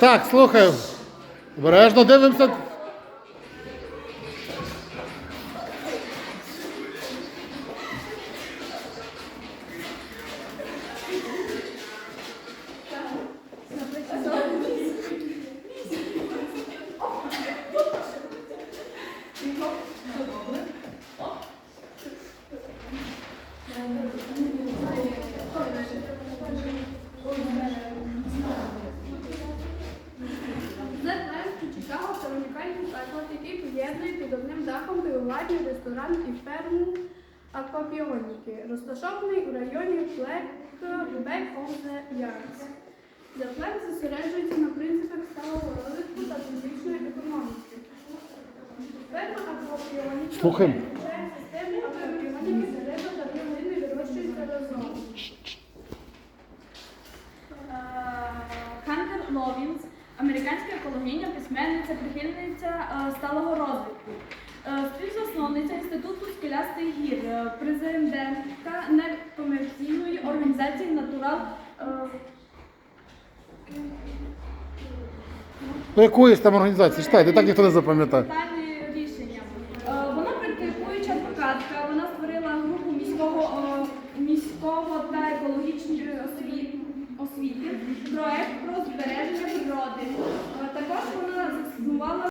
Так, слухаю. Обережно дивимося. Зетленський одним дахом пивоварню, ресторан і ферму аквапіоніки, розташований у районі Флек Бек the Yards. Зетлен зосереджується на принципах сталого розвитку та фізичної економіки. Ферма Слухаємо. включає системи аквапіоніки де та рослини вирощуються разом. Е, Хантер Ловінс, американська екологиня, письменниця, прихильниця е, сталого розвитку. Е, Співзасновниця Інституту скелястих гір, е, президентка некомерційної організації Натурал. До якоїсь там організації читайте, так ніхто не запам'ятає. Рішення. Вона практикуюча адвокатка, вона створила групу міського, міського та екологічної освіти,